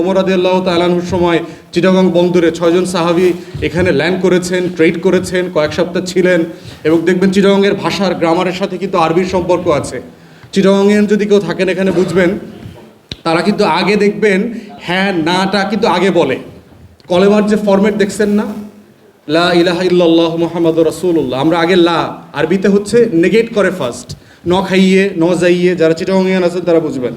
ওমর সময় চিটাগং বন্দরে ছয়জন সাহাবি এখানে ল্যান্ড করেছেন ট্রেড করেছেন, কয়েক সপ্তাহ ছিলেন এবং দেখবেন চিটাগংয়ের ভাষার গ্রামারের সাথে কিন্তু আরবির সম্পর্ক আছে। চিটাগংয়ের যদি কেউ থাকেন এখানে বুঝবেন, তারা কিন্তু আগে দেখবেন হ্যাঁ নাটা কিন্তু আগে বলে। কলেমার যে ফরম্যাট দেখছেন না, লা ইলাহা ইল্লাল্লাহ মোহাম্মদ রসুল্লাহ আমরা আগে লা, আরবিতে হচ্ছে নেগেট করে ফার্স্ট ন খাইয়ে, ন যাইয়ে, যারা চিটাগংয়ান আছেন তারা বুঝবেন।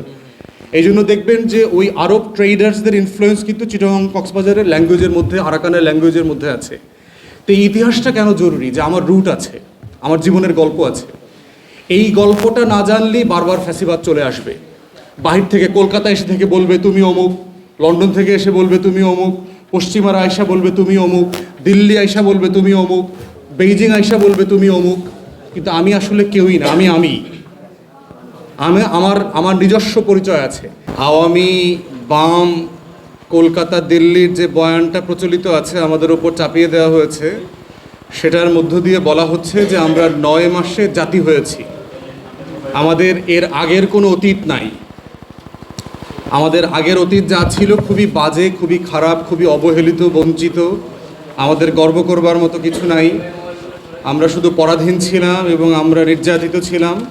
এই জন্য দেখবেন যে ওই আরব ট্রেডার্সদের ইনফ্লুয়েন্স কিন্তু চিটাগং কক্সবাজারের ল্যাঙ্গুয়েজের মধ্যে, আরাকানের ল্যাঙ্গুয়েজের মধ্যে আছে। তো এই ইতিহাসটা কেন জরুরি? যে আমার রুট আছে, আমার জীবনের গল্প আছে। এই গল্পটা না জানলেই বারবার ফ্যাসিবাদ চলে আসবে। বাহির থেকে কলকাতা এসে থেকে বলবে, তুমি অমুক। লন্ডন থেকে এসে বলবে, তুমি অমুক। পশ্চিমারা আয়সা বলবে, তুমি অমুক। দিল্লি আয়সা বলবে, তুমি অমুক। বেইজিং আয়সা বলবে, তুমি অমুক। কিন্তু আমি আসলে কেউই না, আমি আমি। আমি আমার আমার নিজস্ব পরিচয় আছে। আওয়ামী, বাম, কলকাতা, দিল্লির যে বয়ানটা প্রচলিত আছে, আমাদের ওপর চাপিয়ে দেওয়া হয়েছে, সেটার মধ্য দিয়ে বলা হচ্ছে যে আমরা নয় মাসে জাতি হয়েছি। আমাদের এর আগের কোনো অতীত নাই। আমাদের আগের অতীত যা ছিল খুবই বাজে, খুবই খারাপ, খুবই অবহেলিত, বঞ্চিত। আমাদের গর্ব করবার মতো কিছু নাই। আমরা শুধু পরাধীন ছিলাম এবং আমরা নির্যাতিত ছিলাম।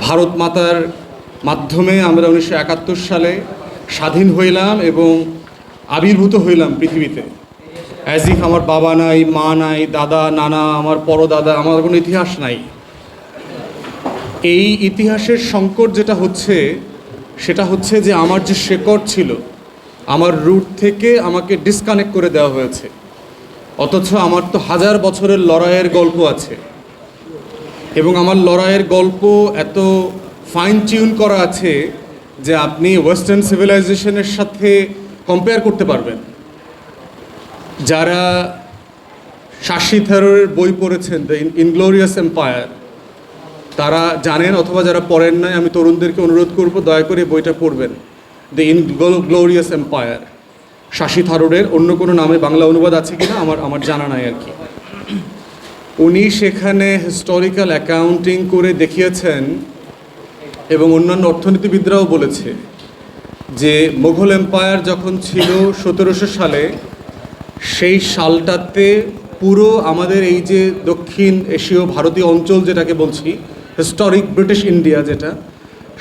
ভারত মাতার মাধ্যমে আমরা উনিশশো একাত্তর সালে স্বাধীন হইলাম এবং আবির্ভূত হইলাম পৃথিবীতে। অ্যাজ ইফ আমার বাবা নাই, মা নাই, দাদা, নানা, আমার পরদাদা, আমার কোনো ইতিহাস নাই। এই ইতিহাসের সংকট যেটা হচ্ছে, সেটা হচ্ছে যে আমার যে শেকড় ছিল, আমার রুট থেকে আমাকে ডিসকানেক্ট করে দেওয়া হয়েছে। অথচ আমার তো হাজার বছরের লড়াইয়ের গল্প আছে। এবং আমার লড়াইয়ের গল্প এত ফাইন টিউন করা আছে যে আপনি ওয়েস্টার্ন সিভিলাইজেশনের সাথে কম্পেয়ার করতে পারবেন। যারা শাসি থেরোর বই পড়েছেন দ্য ইনগ্লোরিয়াস এম্পায়ার তারা জানেন অথবা যারা পড়েন নাই, আমি তরুণদেরকে অনুরোধ করব, দয়া করে বইটা পড়বেন। The inglorious empire Shashi থারুরের অন্য কোনো নামে বাংলা অনুবাদ আছে কিনা, আমার আমার জানা নাই আর কি। উনি সেখানে হিস্টোরিক্যাল অ্যাকাউন্টিং করে দেখিয়েছেন এবং অন্যান্য অর্থনীতিবিদরাও বলেছে যে মুঘল এম্পায়ার যখন ছিল সতেরোশো সালে, সেই সালটাতে পুরো আমাদের এই যে দক্ষিণ এশীয় ভারতীয় অঞ্চল যেটাকে বলছি হিস্টোরিক ব্রিটিশ ইন্ডিয়া যেটা,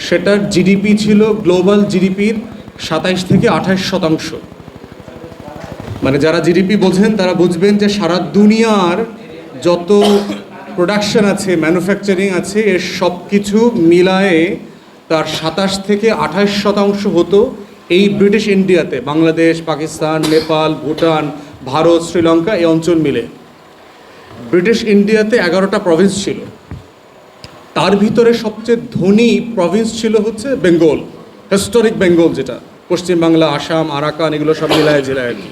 সেটার জিডিপি ছিল গ্লোবাল জিডিপির সাতাইশ থেকে আঠাশ শতাংশ। মানে যারা জিডিপি বোঝেন তারা বুঝবেন যে সারা দুনিয়ার যত প্রোডাকশন আছে ম্যানুফ্যাকচারিং আছে, এর সব কিছু মিলায়ে তার সাতাশ থেকে আঠাশ শতাংশ হতো এই ব্রিটিশ ইন্ডিয়াতে বাংলাদেশ, পাকিস্তান, নেপাল, ভুটান, ভারত, শ্রীলঙ্কা এই অঞ্চল মিলে। ব্রিটিশ ইন্ডিয়াতে এগারোটা প্রভিন্স ছিল। তার ভিতরে সবচেয়ে ধনী প্রভিন্স ছিল হচ্ছে বেঙ্গল হিস্টোরিক বেঙ্গল যেটা। পশ্চিমবাংলা, আসাম, আরাকান, এগুলো সব মিলায় জেলায় আর কি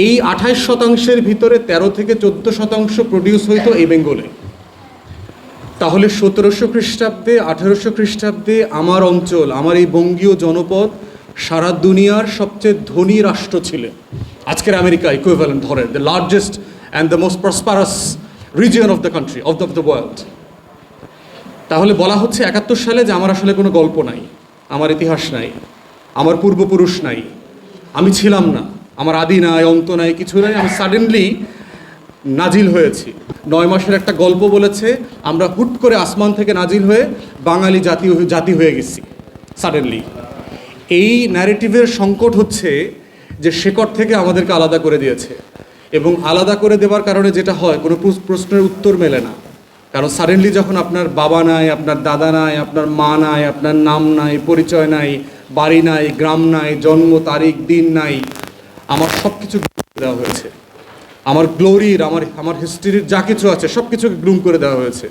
এই আঠাইশ শতাংশের ভিতরে ১৩ থেকে চোদ্দ শতাংশ প্রডিউস হইতো এই বেঙ্গলে। তাহলে সতেরোশো খ্রিস্টাব্দে, আঠেরোশো খ্রিস্টাব্দে আমার অঞ্চল, আমার এই বঙ্গীয় জনপদ সারা দুনিয়ার সবচেয়ে ধনী রাষ্ট্র ছিল। আজকের আমেরিকা ইকুইভ্যালেন্ট ধরেন the largest and the most prosperous region of the country of the the world তাহলে বলা হচ্ছে একাত্তর সালে যে আমার আসলে কোনো গল্প নাই, আমার ইতিহাস নাই, আমার পূর্বপুরুষ নাই, আমি ছিলাম না। আমার আদি নাই, অন্ত নাই, কিছু নাই, আমি সাডেনলি নাজিল হয়েছি। নয় মাসের একটা গল্প বলেছে, আমরা হুট করে আসমান থেকে নাজিল হয়ে বাঙালি জাতি জাতি হয়ে গেছি সাডেনলি এই ন্যারেটিভের সংকট হচ্ছে যে শেকড় থেকে আমাদেরকে আলাদা করে দিয়েছে। এবং আলাদা করে দেওয়ার কারণে যেটা হয়, কোনো প্রশ্নের উত্তর মেলে না। কারণ সাডেনলি যখন আপনার বাবা নাই, আপনার দাদা নাই, আপনার মা নাই, আপনার নাম নাই, পরিচয় নাই, বাড়ি নাই, গ্রাম নাই, জন্ম, তারিখ, দিন নাই আমার সব কিছু দেওয়া হয়েছে। আমার গ্লোরির আমার আমার হিস্ট্রির যা কিছু আছে সব কিছুকে গ্রুম করে দেওয়া হয়েছে।